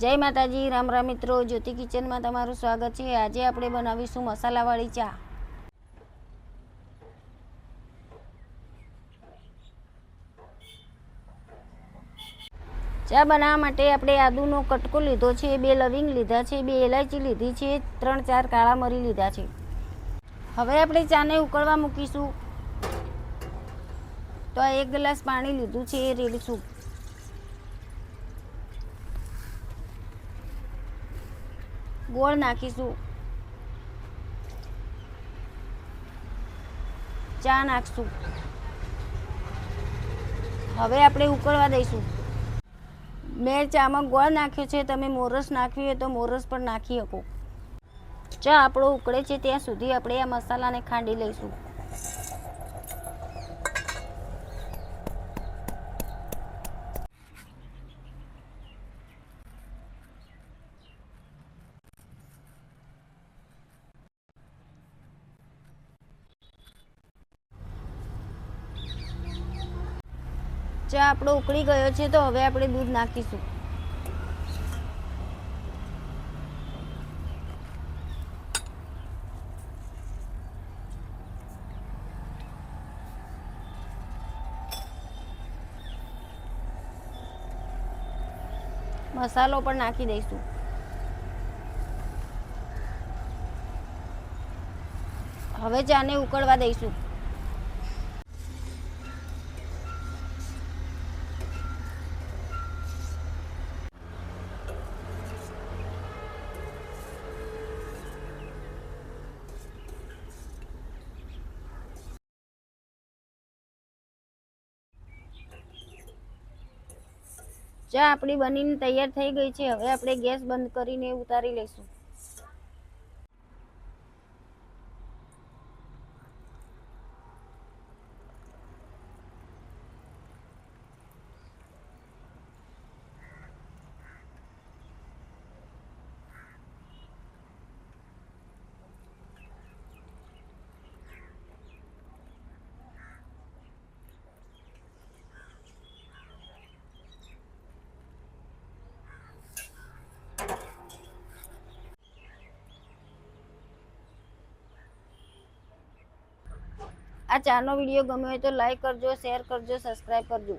જય માતાજી, રામ રામ મિત્રો. જ્યોતિ કિચનમાં તમારું સ્વાગત છે. આજે આપણે બનાવીશું મસાલાવાળી ચા. ચા બનાવવા માટે આપણે આદુનો કટકો લીધો છે, બે લવિંગ લીધા છે, બે એલાયચી લીધી છે, ત્રણ ચાર કાળા મરી લીધા છે. હવે આપણે ચાને ઉકળવા મૂકીશું. તો એક ગ્લાસ પાણી લીધું છે એ રેડીશું. ગોળ નાખીશું. ચા નાખશું. હવે આપણે ઉકળવા દઈશું. મેં ચામાં ગોળ નાખ્યો છે, તમે મોરસ નાખ્યું હોય તો મોરસ પણ નાખી શકો. ચા આપણો ઉકળે છે, ત્યાં સુધી આપણે આ મસાલાને ખાંડી લઈશું. ચા આપણો ઉકળી ગયો છે, તો હવે આપણે દૂધ નાખીશું. મસાલો પણ નાખી દઈશું. હવે ચાને ઉકળવા દઈશું. ચા આપણી બનીને તૈયાર થઈ ગઈ છે. હવે આપણે ગેસ બંધ કરીને ઉતારી લઈશું. આ ચારનો વીડિયો ગમ્યો હોય તો લાઈક કરજો શેર કરજો સબસ્ક્રાઈબ કરજો.